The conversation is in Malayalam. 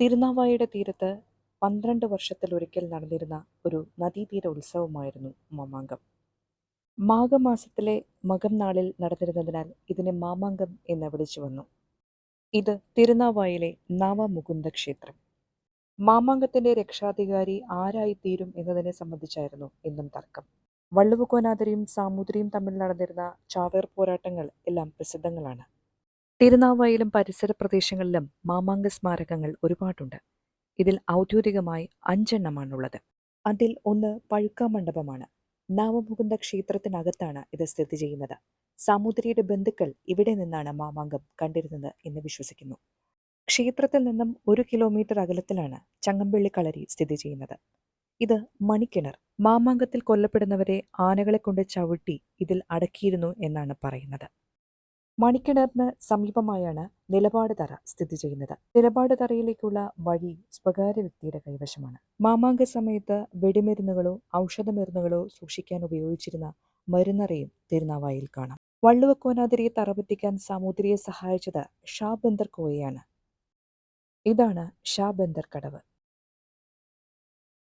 തിരുനാവായയുടെ തീരത്ത് പന്ത്രണ്ട് വർഷത്തിലൊരിക്കൽ നടന്നിരുന്ന ഒരു നദീതീര ഉത്സവമായിരുന്നു മാമാങ്കം. മാഘമാസത്തിലെ മകം നാളിൽ നടന്നിരുന്നതിനാൽ ഇതിനെ മാമാങ്കം എന്ന് വിളിച്ചു വന്നു. ഇത് തിരുനാവായിലെ നാവമുകുന്ദ ക്ഷേത്രം. മാമാങ്കത്തിന്റെ രക്ഷാധികാരി ആരായിത്തീരും എന്നതിനെ സംബന്ധിച്ചായിരുന്നു എന്നും തർക്കം. വള്ളുവക്കോനാതിരിയും സാമൂതിരിയും തമ്മിൽ നടന്നിരുന്ന ചാവേർ പോരാട്ടങ്ങൾ എല്ലാം പ്രസിദ്ധങ്ങളാണ്. തിരുനാവായിലും പരിസര പ്രദേശങ്ങളിലും മാമാങ്ക സ്മാരകങ്ങൾ ഒരുപാടുണ്ട്. ഇതിൽ ഔദ്യോഗികമായി അഞ്ചെണ്ണമാണുള്ളത്. അതിൽ ഒന്ന് പഴുക്ക മണ്ഡപമാണ്. നാവമുകുന്ദ ക്ഷേത്രത്തിനകത്താണ് ഇത് സ്ഥിതി ചെയ്യുന്നത്. സാമൂതിരിയുടെ ബന്ധുക്കൾ ഇവിടെ നിന്നാണ് മാമാങ്കം കണ്ടിരുന്നത് എന്ന് വിശ്വസിക്കുന്നു. ക്ഷേത്രത്തിൽ നിന്നും ഒരു കിലോമീറ്റർ അകലത്തിലാണ് ചങ്ങമ്പള്ളി കളരി സ്ഥിതി ചെയ്യുന്നത്. ഇത് മണിക്കിണർ. മാമാങ്കത്തിൽ കൊല്ലപ്പെടുന്നവരെ ആനകളെ കൊണ്ട് ചവിട്ടി ഇതിൽ അടക്കിയിരുന്നു എന്നാണ് പറയുന്നത്. മണിക്കിണറിന് സമീപമായാണ് നിലപാട് തറ സ്ഥിതി ചെയ്യുന്നത്. നിലപാട് തറയിലേക്കുള്ള വഴി സ്വകാര്യ വ്യക്തിയുടെ കൈവശമാണ്. മാമാങ്ക സമയത്ത് വെടിമരുന്നുകളോ ഔഷധമരുന്നുകളോ സൂക്ഷിക്കാൻ ഉപയോഗിച്ചിരുന്ന മരുന്നറയും തിരുനാവായിൽ കാണാം. വള്ളുവക്കോനാതിരിയെ തറപറ്റിക്കാൻ സാമൂതിരിയെ സഹായിച്ചത് ഷാ ബന്ദർ കോയയാണ്. ഇതാണ് ഷാ ബന്ദർ കടവ്.